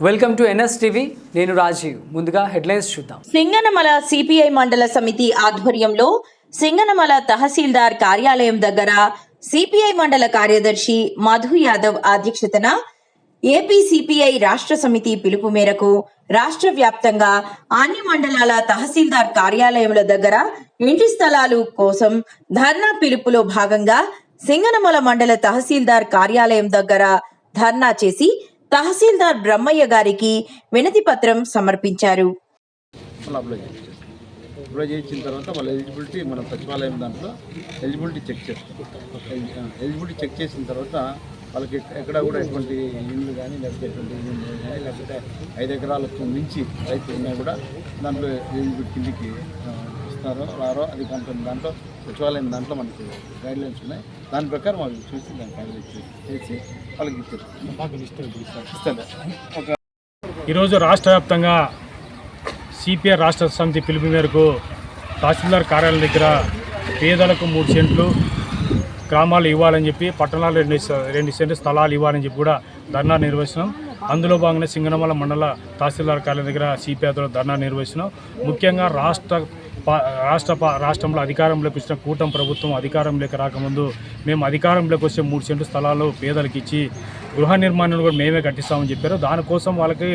Welcome to NS TV నేను రాజీవ్. ముందుగా headlines చూద్దాం. సింగనమల సిపిఐ మండల సమితి ఆధ్వర్యంలో సింగనమల తహసీల్దార్ కార్యాలయం దగ్గర సిపిఐ మండల కార్యదర్శి మధు యాదవ్ అధ్యక్షతన ఏపీ సిపిఐ రాష్ట్ర సమితి పిలుపు మేరకు రాష్ట్ర వ్యాప్తంగా అన్ని మండలాల తహసీల్దార్ కార్యాలయముల దగ్గర ఇంటి స్థలాలు కోసం ధర్నా పిలుపులో భాగంగా సింగనమల మండల తహసీల్దార్ కార్యాలయం దగ్గర ధర్నా చేసి తహసీల్దార్ బ్రహ్మయ్య గారికి వినతి పత్రం సమర్పించారు. అప్లై చేసిన తర్వాత వాళ్ళ ఎలిజిబిలిటీ మన సచివాలయం దాంట్లో ఎలిజిబిలిటీ చెక్ చేస్తాం. ఎలిజిబిలిటీ చెక్ చేసిన తర్వాత వాళ్ళకి ఎక్కడ కూడా ఎటువంటి ఇల్లు కానీ లేకపోతే ఎటువంటి ఇల్లు కానీ లేకపోతే ఐదు ఎకరాలకు మించి రైతులు ఉన్నా కూడా దాంట్లో ఎలిజిబిలిటీ కిందికి ఇస్తారో రారో అది దాంట్లో దాంట్లో సచివాలయం దాంట్లో మనకి గైడ్లైన్స్ ఉన్నాయి. దాని ప్రకారం వాళ్ళు చూసి దాన్ని క్యాలిక్యులేట్ చేసి వాళ్ళకి ఇస్తారు. ఈరోజు రాష్ట్ర వ్యాప్తంగా సిపిఐ రాష్ట్ర సమితి పిలుపు మేరకు తహసీల్దార్ కార్యాలయం దగ్గర పేదలకు మూడు సెంట్లు గ్రామాలు ఇవ్వాలని చెప్పి పట్టణాలు రెండు రెండు సెంట్లు స్థలాలు ఇవ్వాలని చెప్పి కూడా ధర్నా నిర్వహిస్తున్నాం. అందులో భాగంగా సింగనమల మండల తహసీల్దార్ కార్యాలయం దగ్గర సిపిఐతో ధర్నా నిర్వహిస్తున్నాం. ముఖ్యంగా రాష్ట్ర రాష్ట్ర రాష్ట్రంలో అధికారంలోకి వచ్చిన కూటమి ప్రభుత్వం అధికారంలోకి రాకముందు మేము అధికారంలోకి వచ్చే మూడు సెంటు స్థలాలు పేదలకు ఇచ్చి గృహ నిర్మాణాలు కూడా మేమే కట్టిస్తామని చెప్పారు. దానికోసం వాళ్ళకి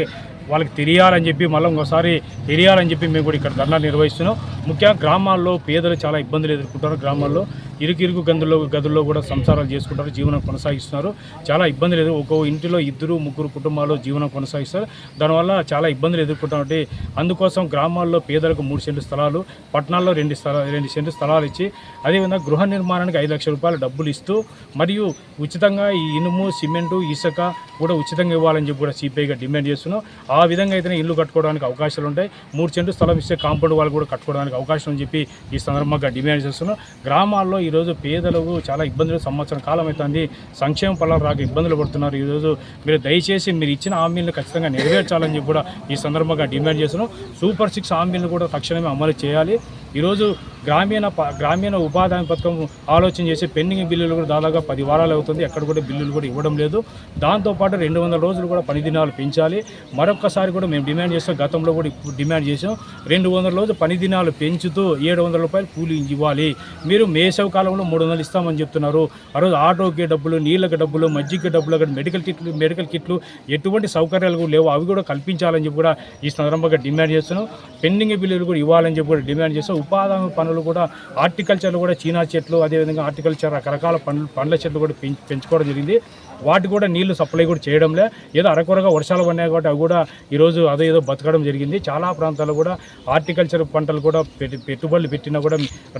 వాళ్ళకి తెలియాలని చెప్పి మళ్ళీ ఇంకోసారి తెలియాలని చెప్పి మేము కూడా ఇక్కడ ధర్నా నిర్వహిస్తున్నాం. ముఖ్యంగా గ్రామాల్లో పేదలు చాలా ఇబ్బందులు ఎదుర్కొంటారు గ్రామాల్లో. ఇరుకు ఇరుకు గదుల్లో గదుల్లో కూడా సంసారాలు చేసుకుంటారు జీవనం కొనసాగిస్తున్నారు. చాలా ఇబ్బందులు ఎదురు ఒక్కో ఇంటిలో ఇద్దరు ముగ్గురు కుటుంబాలు జీవనం కొనసాగిస్తారు. దానివల్ల చాలా ఇబ్బందులు ఎదుర్కొంటామంటే అందుకోసం గ్రామాల్లో పేదలకు మూడు సెంటు స్థలాలు పట్టణాల్లో రెండు స్థలాలు రెండు సెంటు స్థలాలు ఇచ్చి అదేవిధంగా గృహ నిర్మాణానికి ఐదు లక్షల రూపాయలు డబ్బులు ఇస్తూ మరియు ఉచితంగా ఈ ఇనుము సిమెంటు ఇసుక కూడా ఉచితంగా ఇవ్వాలని చెప్పి కూడా సిపిఐగా డిమాండ్ చేస్తున్నాం. ఆ విధంగా అయితేనే ఇల్లు కట్టుకోవడానికి అవకాశాలు ఉంటాయి. మూడు సెంటు స్థలం ఇస్తే కాంపౌండ్ వాళ్ళు కూడా కట్టుకోవడానికి అవకాశం అని చెప్పి ఈ సందర్భంగా డిమాండ్ చేస్తున్నాం. గ్రామాల్లో ఈరోజు పేదలకు చాలా ఇబ్బందులు సంవత్సరం కాలం అవుతుంది. సంక్షేమ ఫలాలు రాక ఇబ్బందులు పడుతున్నారు. ఈరోజు మీరు దయచేసి మీరు ఇచ్చిన హామీలను ఖచ్చితంగా నెరవేర్చాలని చెప్పి కూడా ఈ సందర్భంగా డిమాండ్ చేస్తున్నాం. సూపర్ సిక్స్ హామీలను కూడా తక్షణమే అమలు చేయాలి. ఈరోజు గ్రామీణ గ్రామీణ ఉపాధి హామీ పథకం ఆలోచన చేసి పెండింగ్ బిల్లులు కూడా దాదాపుగా పది వారాలు అవుతుంది. ఎక్కడ కూడా బిల్లులు కూడా ఇవ్వడం లేదు. దాంతోపాటు రెండు వందల రోజులు కూడా పని దినాలు పెంచాలి. మరొకసారి కూడా మేము డిమాండ్ చేస్తాం. గతంలో కూడా ఇప్పుడు డిమాండ్ చేసాం రెండు వందల రోజులు పని దినాలు పెంచుతూ ఏడు వందల రూపాయలు కూలీ ఇవ్వాలి. మీరు మేసవ కాలంలో మూడు వందలు ఇస్తామని చెప్తున్నారు. ఆ రోజు ఆటోకి డబ్బులు నీళ్ళకి డబ్బులు మజ్జిగకి డబ్బులు అక్కడ మెడికల్ కిట్లు మెడికల్ కిట్లు ఎటువంటి సౌకర్యాలు కూడా లేవు. అవి కూడా కల్పించాలని చెప్పి కూడా ఈ సందర్భంగా డిమాండ్ చేస్తున్నాం. పెండింగ్ బిల్లులు కూడా ఇవ్వాలని చెప్పి కూడా డిమాండ్ చేస్తాం ఉపాధి పనులు పనులు కూడా హార్టికల్చర్లు కూడా చీనా చెట్లు అదేవిధంగా హార్టికల్చర్ రకరకాల పండ్లు పండ్ల చెట్లు కూడా పెంచుకోవడం జరిగింది. వాటి కూడా నీళ్ళు సప్లై కూడా చేయడంలే. ఏదో అరకొరగా వర్షాలు పడినాయి కాబట్టి అవి కూడా ఈరోజు అదో ఏదో బతకడం జరిగింది. చాలా ప్రాంతాల్లో కూడా హార్టికల్చర్ పంటలు కూడా పెట్టుబడులు పెట్టినా కూడా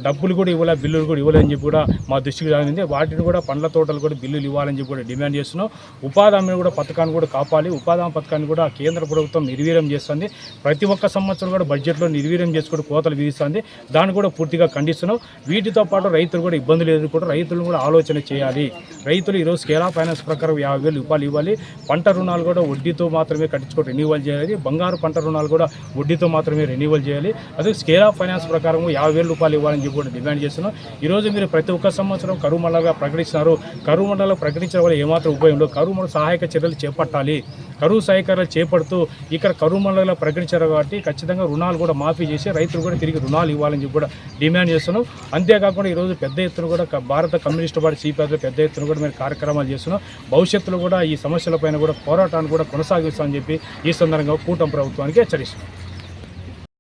డబ్బులు కూడా ఇవ్వలే బిల్లులు కూడా ఇవ్వలేని చెప్పి కూడా మా దృష్టికి రాగింది వాటిని కూడా పండ్ల తోటలు కూడా బిల్లులు ఇవ్వాలని చెప్పి కూడా డిమాండ్ చేస్తున్నాం. ఉపాధి హామీ కూడా పథకాన్ని కూడా కాపాలి ఉపాధి హామీ పథకాన్ని కూడా కేంద్ర ప్రభుత్వం నిర్వీర్యం చేస్తుంది. ప్రతి ఒక్క సంవత్సరం కూడా బడ్జెట్లో నిర్వీర్యం చేసుకుంటూ కోతలు విధిస్తుంది. దాన్ని కూడా పూర్తిగా ఖండిస్తున్నాం. వీటితో పాటు రైతులు కూడా ఇబ్బందులు ఎదుర్కొంటారు రైతులు కూడా ఆలోచన చేయాలి. రైతులు ఈరోజు స్కేలా ఫైనాన్స్ ప్రకారం యాభై వేలు రూపాయలు ఇవ్వాలి. పంట రుణాలు కూడా వడ్డీతో మాత్రమే కట్టించుకో రెన్యువల్ చేయాలి. బంగారు పంట రుణాలు కూడా వడ్డీతో మాత్రమే రెన్యువల్ చేయాలి. అదే స్కేల్ ఆఫ్ ఫైనాన్స్ ప్రకారం యాభై వేల రూపాయలు ఇవ్వాలని చెప్పి కూడా డిమాండ్ చేస్తున్నాం. ఈరోజు మీరు ప్రతి ఒక్క సంవత్సరం కరువు మండలంగా ప్రకటిస్తున్నారు. కరువు మండలం ప్రకటించడం వల్ల ఏమాత్రం ఉపయోగం లేదు కరువు మండల సహాయక చర్యలు చేపట్టాలి. కరువు సహకారాలు చేపడుతూ ఇక్కడ కరువు మండలంలో ప్రకటించారు కాబట్టి ఖచ్చితంగా రుణాలు కూడా మాఫీ చేసి రైతులు కూడా తిరిగి రుణాలు ఇవ్వాలని చెప్పి కూడా డిమాండ్ చేస్తున్నాం. అంతేకాకుండా ఈరోజు పెద్ద ఎత్తున కూడా భారత కమ్యూనిస్ట్ పార్టీ సిపిఐలో పెద్ద ఎత్తున కూడా మేము కార్యక్రమాలు చేస్తున్నాం. భవిష్యత్తులో కూడా ఈ సమస్యలపైన కూడా పోరాటాన్ని కూడా కొనసాగిస్తామని చెప్పి ఈ సందర్భంగా కూటమి ప్రభుత్వానికి హెచ్చరిస్తున్నాం.